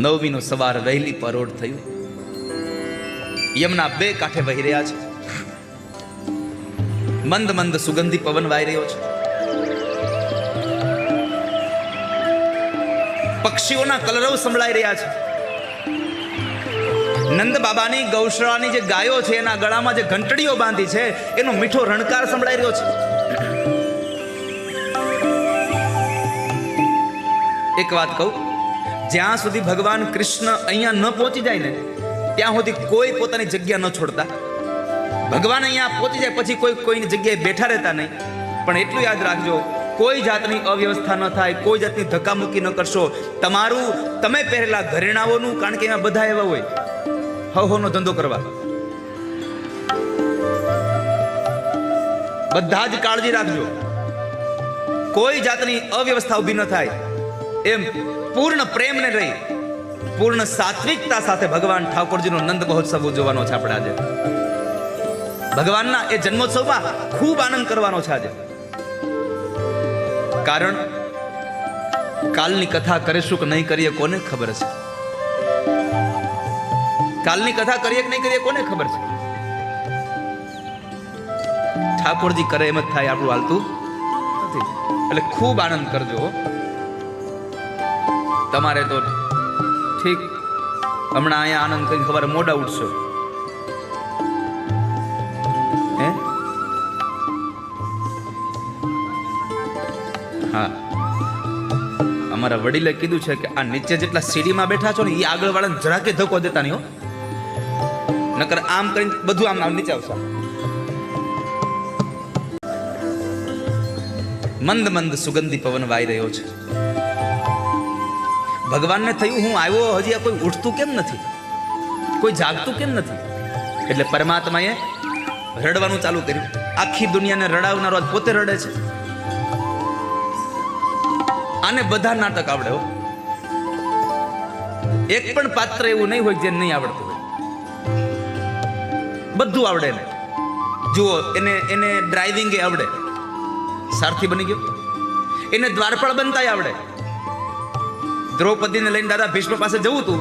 નવમીનું સવાર વહેલી પરોઢ થયું. યમના બે કાંઠે વહી રહ્યા છે. મંદ મંદ સુગંધી પવન વાઈ રહ્યો છે. પક્ષીઓના કલરવ સંભળાઈ રહ્યા છે. નંદ બાબાની ગૌશાળાની જે ગાયો છે, એના ગળામાં જે ઘંટડીઓ બાંધી છે, એનો મીઠો રણકાર સંભળાઈ રહ્યો છે. એક વાત કહું જ્યાં સુધી ભગવાન કૃષ્ણ અહીંયા ન પહોંચી જાય ને, ત્યાં સુધી કોઈ પોતાની જગ્યા ન છોડતા. ભગવાન અહીંયા પહોંચી જાય પછી કોઈ કોઈની જગ્યાએ બેઠા રહેતા નહીં. પણ એટલું યાદ રાખજો, કોઈ જાતની અવ્યવસ્થા ન થાય, કોઈ જાતની ધક્કામુક્કી ન કરશો. તમારું, તમે પહેરેલા ઘરેણાઓનું, કારણ કે એમાં બધા એવા હોય. હવ હવનો ધંધો કરવા. બધા જ કાળજી રાખજો. કોઈ જાતની અવ્યવસ્થા ઊભી ન થાય. એમ પૂર્ણ પ્રેમને રહી, પૂર્ણ સાત્વિકતા સાથે ભગવાન ઠાકોરજીનો નંદ મહોત્સવ ઉજવવાનો છે આપણે આજે. ભગવાનના એ જન્મોત્સવમાં ખૂબ આનંદ કરવાનો છે આજે. કારણ, કાલની કથા કરીશું કે નહીં કરીએ કોને ખબર છે? કાલની કથા કરીએ કે નહીં કરીએ કોને ખબર છે? ઠાકોરજી કરે એમ જ થાય આપણું હાલતું નથી. એટલે ખૂબ આનંદ કરજો હો. તમારે તો ઠીક. હમણાં અહીંયા આનંદ કરીને ખબર મોડા ઉઠશો. હે? હા. અમારા વડીલે કીધું છે કે આ નીચે જેટલા સીડીમાં બેઠા છો ને એ આગળ વાળાને જરાકે ધક્કો દેતા નહીં હો. નકર આમ કરીને બધું આમ આમ નીચે આવશે. મંદ મંદ સુગંધી પવન વાઈ રહ્યો છે. ભગવાનને થયું હું આવ્યો હજી આ કોઈ ઉઠતું કેમ નથી? કોઈ જાગતું કેમ નથી? એટલે પરમાત્માએ રડવાનું ચાલુ કર્યું. આખી દુનિયાને રડાવનારો પોતે રડે છે. આને બધા નાટક આવડે એક પણ પાત્ર એવું નહીં હોય જે નહીં આવડતું હોય. બધું આવડે ને જુઓ, એને એને ડ્રાઇવિંગ આવડે. સારથી બની ગયો. એને દ્વારપાળ બનતા આવડે. દ્રૌપદીને લઈને દાદા ભીષ્મ પાસે જવું હતું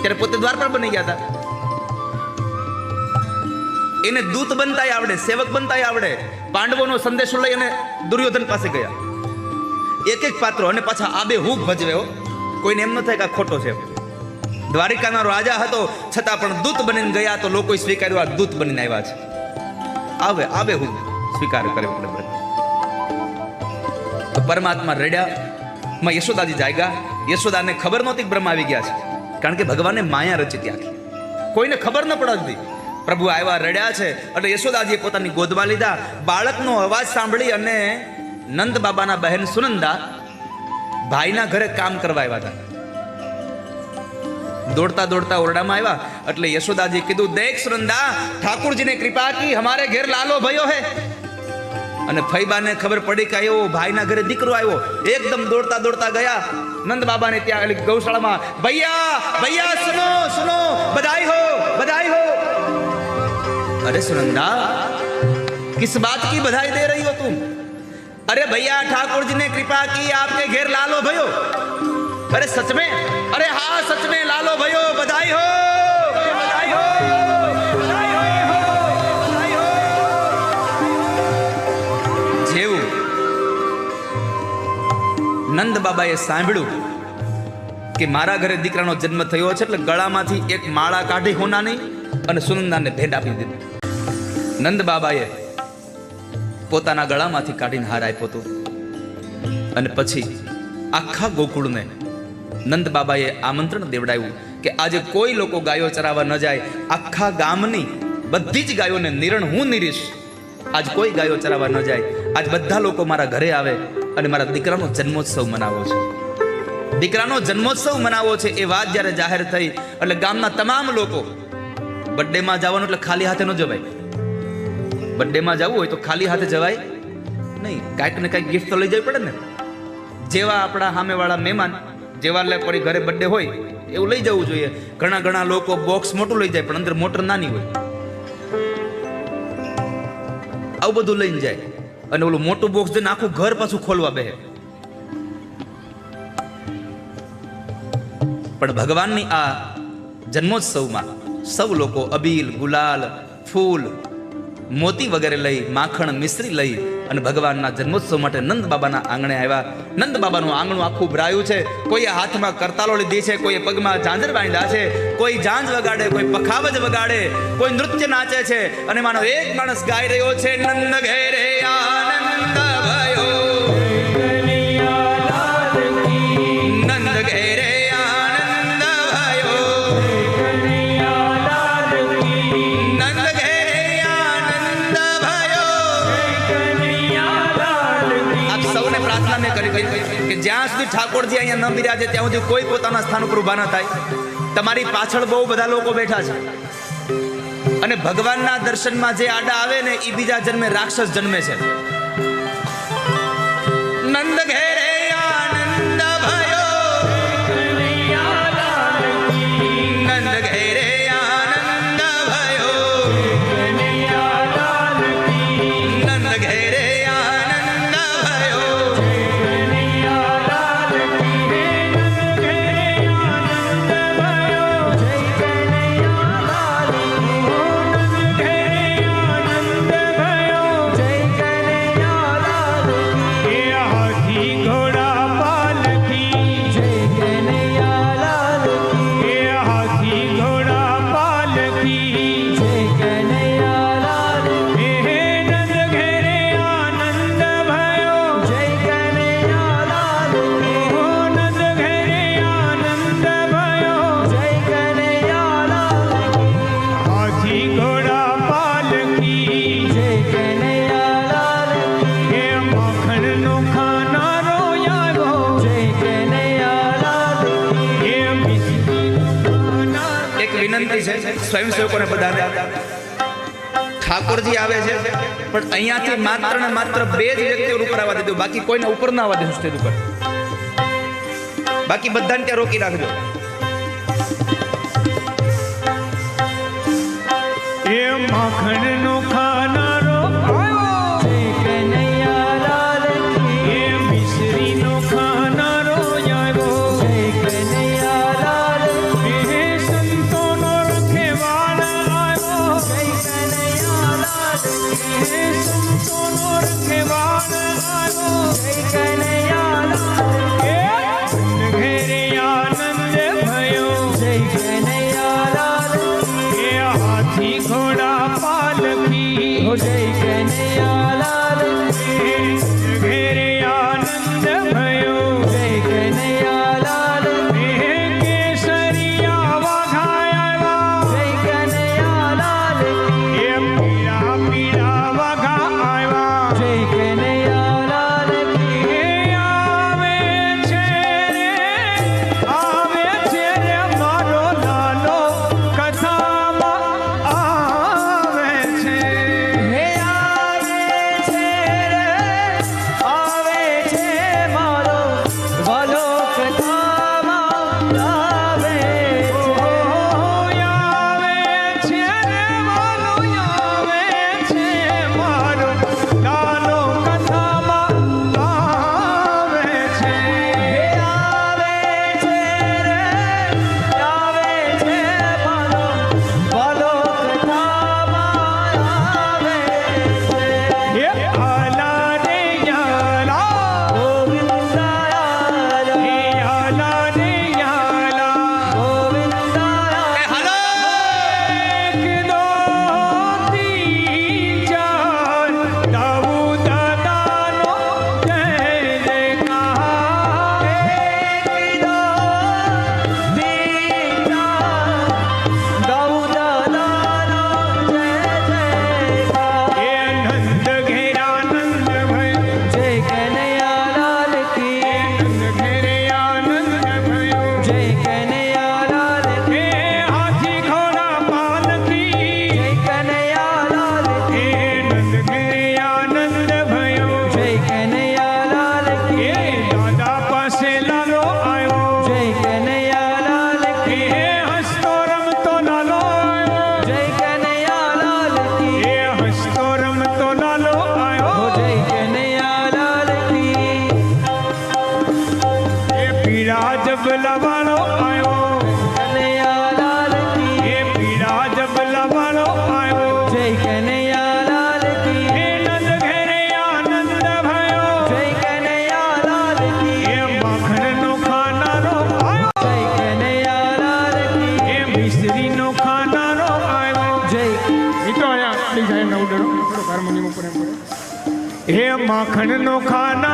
ત્યારે પોતે દ્વારપાળ બની ગયા હતા. એને દૂત બનતા આવડે, સેવક બનતા આવડે. પાંડવોનો સંદેશો લઈ અને દુર્યોધન પાસે ગયા. એક એક પાત્ર અને પાછા આબે હું ભજવે કોઈને એમ ન થાય કે આ ખોટો છે. દ્વારિકાનો રાજા હતો, છતાં પણ દૂત બનીને ગયા તો લોકોએ સ્વીકાર્યું, આ દૂત બનીને આવ્યા છે. આવે આવે હું સ્વીકાર કરે આપણે બધા. તો પરમાત્મા રડ્યા માં યશોદાજી જાગ્યા યશોદાને ખબર નહોતી બ્રહ્મા આવી ગયા છે. કારણ કે ભગવાને માયા રચી ત્યાંથી કોઈને ખબર ન પડતી. પ્રભુ આવ્યા, રડ્યા છે. એટલે યશોદાજીએ પોતાની ગોદમાં લીધા. બાળકનો અવાજ સાંભળી અને નંદ બાબાના બહેન સુનંદા ભાઈના ઘરે કામ કરવા આવ્યા હતા. દોડતા દોડતા ઓરડામાં આવ્યા. એટલે યશોદાજી કીધું, દેખ સુનંદા, ઠાકુરજીને કૃપા કી, હમારે ઘેર લાલો ભયો હે. અને ફૈબાને ખબર પડી કે આવ્યો ભાઈના ઘરે દીકરો આવ્યો એકદમ દોડતા દોડતા ગયા નંદ બાબાને ત્યાં ઓલી ગૌશાળામાં ભૈયા ભૈયા સુનો સુનો બધાઈ હો બધાઈ હો अरे सुनंदा किस बात की बधाई दे रही हो तुम अरे भैया ठाकुर जी ने कृपा की आपके घेर लालो भयो अरे सच में अरे हाँ सच में लालो भयो बधाई हो નંદ બાબાએ સાંભળ્યું કે મારા ઘરે દીકરાનો જન્મ થયો છે એટલે ગળામાંથી એક માળા કાઢી હોનાની અને સુનંદાને ભેટ આપી દીધી. નંદ બાબાએ પોતાના ગળામાંથી કાઢીને હાર આપ્યો હતો. અને પછી આખા ગોકુળને નંદ બાબાએ આમંત્રણ દેવડાવ્યું કે આજે કોઈ લોકો ગાયો ચરાવવા ન જાય. આખા ગામની બધી જ ગાયોને નિરણ હું નિરીશ. આજ કોઈ ગાયો ચરાવવા ન જાય. આજ બધા લોકો મારા ઘરે આવે. અને મારા દીકરાનો જન્મોત્સવ મનાવો છે. દીકરાનો જન્મોત્સવ મનાવો છે એ વાત જ્યારે જાહેર થઈ, એટલે ગામના તમામ લોકો બર્થડેમાં જવાનું એટલે ખાલી હાથે ન જવાય. બર્થડેમાં જવું હોય તો ખાલી હાથે જવાય નહીં. કાંઈક ને કાંઈક ગિફ્ટ તો લઈ જવી પડે ને. જેવા આપણા સામેવાળા મહેમાન, જેવા લે કોઈ ઘરે બર્થડે હોય, એવું લઈ જવું જોઈએ. ઘણા ઘણા લોકો બોક્સ મોટું લઈ જાય, પણ અંદર મોટર નાની હોય. આવું બધું લઈને જાય. અને ઓલું મોટું બોક્સ દઈને આખું ઘર પાછું ખોલવા બેહે. પણ ભગવાનની આ જન્મોત્સવમાં સૌ લોકો અબીલ, ગુલાલ, ફૂલ, મોતી વગેરે લઈ, માખણ, મિશ્રી લઈ અને ભગવાનના જન્મોત્સવ માટે નંદ બાબાના આંગણે આવ્યા. નંદ બાબાનું આંગણું આખું ભરાયું છે. કોઈએ હાથમાં કરતાલો લીધી છે, કોઈએ પગમાં ઝાંઝર બાંધ્યા છે, કોઈ ઝાંઝ વગાડે, કોઈ પખાવજ વગાડે, કોઈ નૃત્ય નાચે છે. અને માનો એક માણસ ગાઈ રહ્યો છે, નંદ ઘેરે આનંદ ઠાકોરજી અહીંયા ન બિરાજે, ત્યાં સુધી કોઈ પોતાના સ્થાન ઉપર ઊભા ન થાય. તમારી પાછળ બહુ બધા લોકો બેઠા છે. અને ભગવાનના દર્શનમાં જે આડા આવે ને એ બીજા જન્મે, રાક્ષસ જન્મે છે. નંદ ઘેરે એક છે સ્વયંસેવકોને બધાને. ઠાકોરજી આવે છે, પણ અહીંયાથી માત્ર ને માત્ર બે જ વ્યક્તિઓ ઉપર આવવા દીધું. બાકી કોઈને ઉપર ના આવવા દીધું સ્ટેજ ઉપર. બાકી બધાને ત્યાં રોકી રાખજો. એ માખણ નો માખણ નો ખાના